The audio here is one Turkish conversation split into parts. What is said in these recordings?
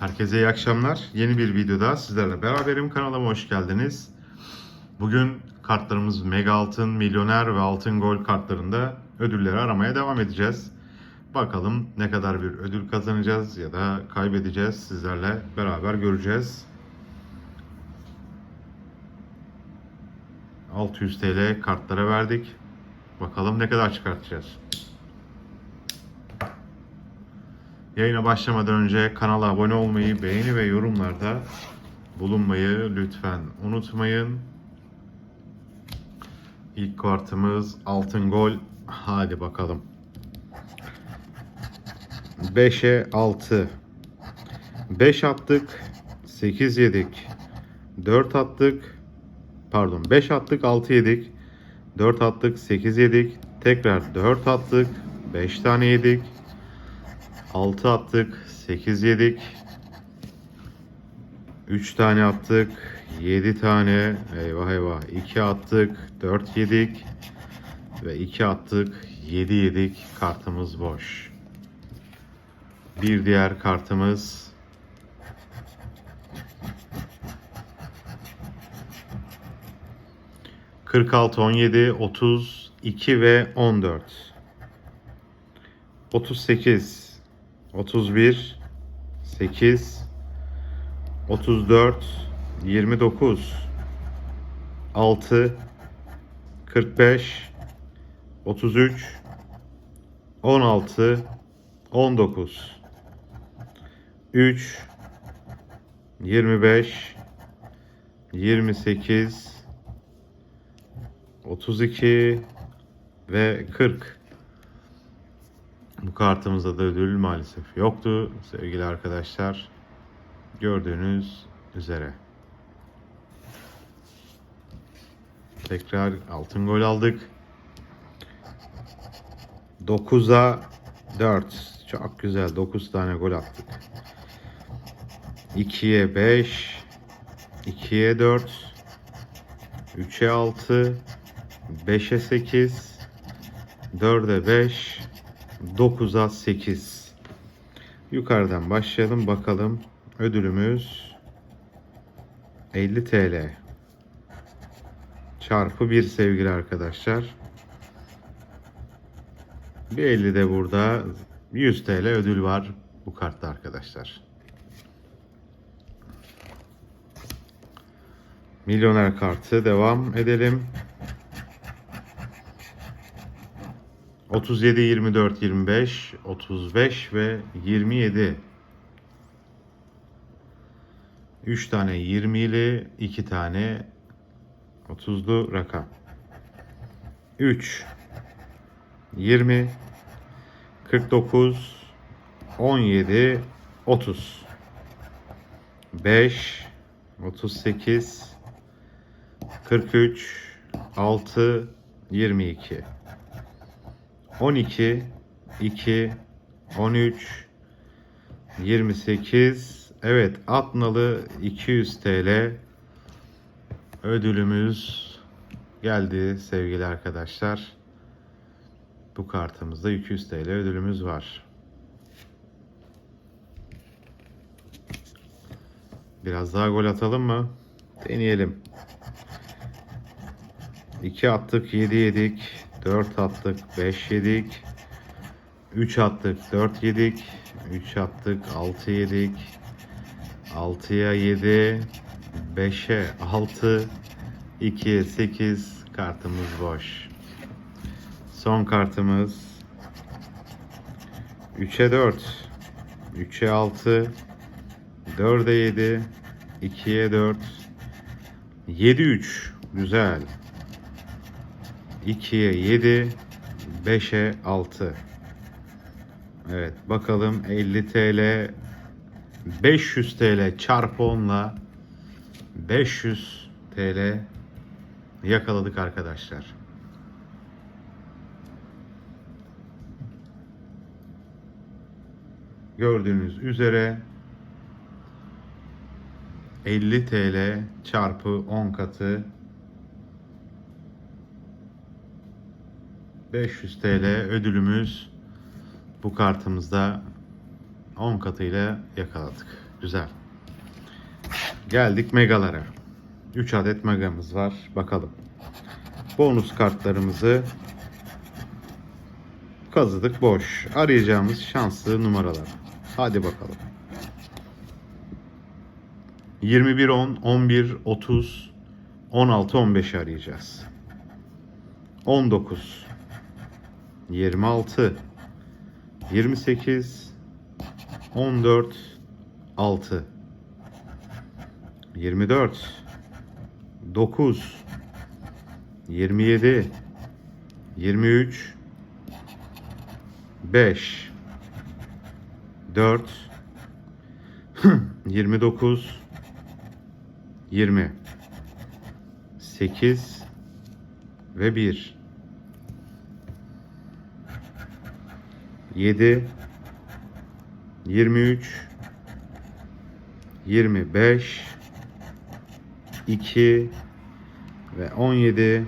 Herkese iyi akşamlar. Yeni bir videoda sizlerle beraberim. Kanalıma hoş geldiniz. Bugün kartlarımız Mega Altın, Milyoner ve Altın Gol kartlarında ödülleri aramaya devam edeceğiz. Bakalım ne kadar bir ödül kazanacağız ya da kaybedeceğiz sizlerle beraber göreceğiz. 600 TL kartlara verdik. Bakalım ne kadar çıkartacağız. Yayına başlamadan önce kanala abone olmayı, beğeni ve yorumlarda bulunmayı lütfen unutmayın. İlk kartımız altın gol. Hadi bakalım. 5'e 6. 5 attık. 8 yedik. 4 attık. Pardon 5 attık 6 yedik. 4 attık 8 yedik. Tekrar 4 attık. 5 tane yedik. 6 attık, 8 yedik. 3 tane attık, 7 tane. Eyvah eyvah. 2 attık, 4 yedik. Ve 2 attık, 7 yedik. Kartımız boş. Bir diğer kartımız Kırk altı, on yedi, otuz, iki ve on dört. Otuz sekiz, 31 8 34 29 6 45 33 16 19 3 25 28 32 ve 40 bu kartımızda da ödül maalesef yoktu sevgili arkadaşlar. Gördüğünüz üzere. Tekrar altın gol aldık. 9'a 4. Çok güzel. 9 tane gol attık. 2'ye 5. 2'ye 4. 3'e 6. 5'e 8. 4'e 5. 9'a 8. Yukarıdan başlayalım bakalım. Ödülümüz 50 TL. Çarpı 1 sevgili arkadaşlar. Bir 50 de burada 100 TL ödül var bu kartta arkadaşlar. Milyoner kartı devam edelim. 37, 24, 25, 35 ve 27. 3 tane 20'li, 2 tane 30'lu rakam. 3 20 49 17 30 5 38 43 6 22 12 2 13 28 Evet Atnalı 200 TL ödülümüz geldi sevgili arkadaşlar. Bu kartımızda 200 TL ödülümüz var. Biraz daha gol atalım mı? Deneyelim. 2 attık 7 yedik. 4 attık 5 yedik. 3 attık 4 yedik. 3 attık 6 yedik. 6'ya 7. 5'e 6. 2'ye 8. Kartımız boş. Son kartımız 3'e 4. 3'e 6. 4'e 7. 2'ye 4. 7 3. Güzel. 2'ye 7, 5'e 6. Evet bakalım 50 TL 500 TL çarpı 10'la 500 TL yakaladık arkadaşlar. Gördüğünüz üzere 50 TL çarpı 10 katı 500 TL ödülümüz bu kartımızda 10 katıyla yakaladık. Güzel. Geldik megalara. 3 adet megamız var. Bakalım. Bonus kartlarımızı kazıdık boş. Arayacağımız şanslı numaralar. Hadi bakalım. 21 10 11 30 16 15 arayacağız. 19 26 28 14 6 24 9 27 23 5 4 29 20 8 ve 1 7 23 25 2 ve 17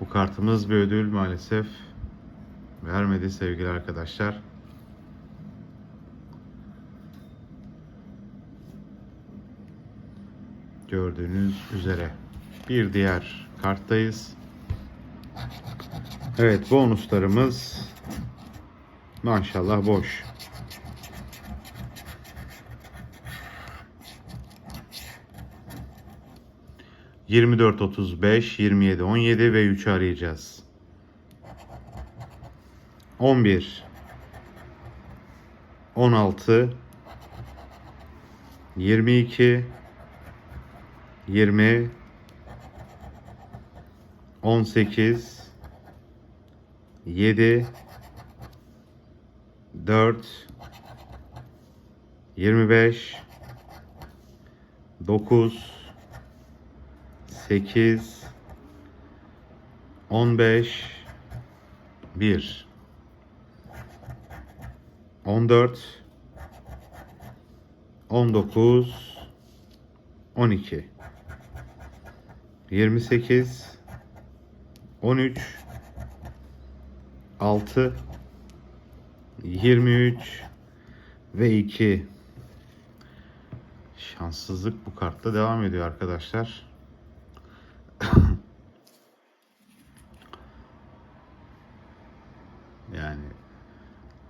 bu kartımız bir ödül maalesef vermedi sevgili arkadaşlar. Gördüğünüz üzere bir diğer karttayız. Evet bonuslarımız maşallah boş. Yirmi dört otuz beş, yirmi yedi on yedi ve 3 arayacağız. On bir, on altı, yirmi iki, yirmi, on sekiz, yedi, dört, yirmi beş, dokuz, 8 15 1 14 19 12 28 13 6 23 ve 2 Şanssızlık bu kartta devam ediyor arkadaşlar. Yani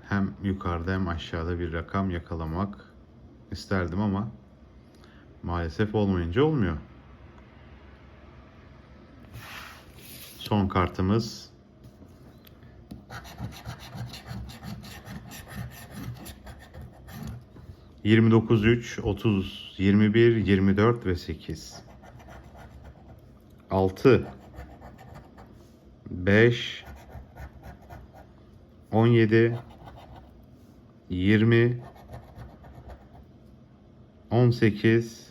hem yukarıda hem aşağıda bir rakam yakalamak isterdim ama maalesef olmayınca olmuyor. Son kartımız Yirmi dokuz üç, otuz, yirmi bir, yirmi dört ve sekiz. Altı, beş, 17 20 18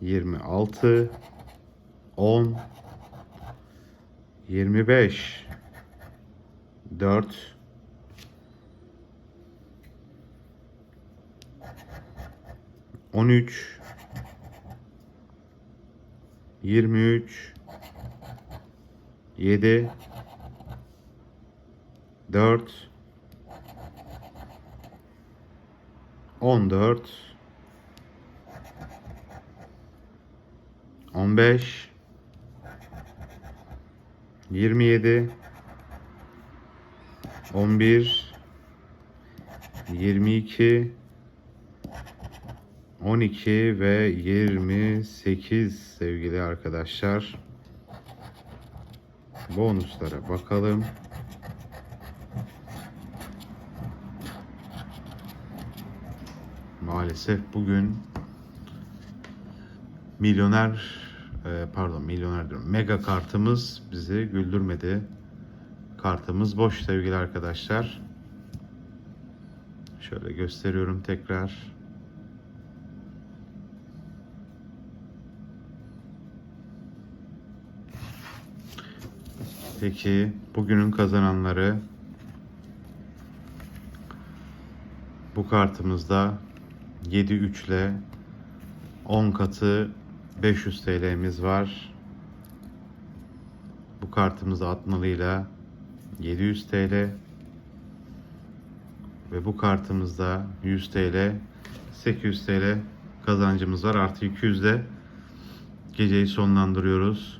26 10 25 4 13 23 7 4 14 15 27 11 22 12 ve 28 sevgili arkadaşlar. Bonuslara bakalım. Maalesef bugün milyoner e, pardon milyoner diyorum mega kartımız bizi güldürmedi. Kartımız boş sevgili arkadaşlar. Şöyle gösteriyorum tekrar. Peki bugünün kazananları bu kartımızda 7 3 ile 10 katı 500 TL'miz var. Bu kartımızda atmalıyla 700 TL Ve bu kartımızda 100 TL, 800 TL kazancımız var. Artı 200 de geceyi sonlandırıyoruz.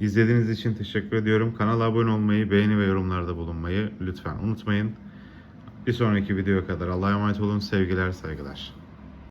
İzlediğiniz için teşekkür ediyorum. Kanala abone olmayı, beğeni ve yorumlarda bulunmayı lütfen unutmayın. Bir sonraki videoya kadar Allah'a emanet olun. Sevgiler, saygılar.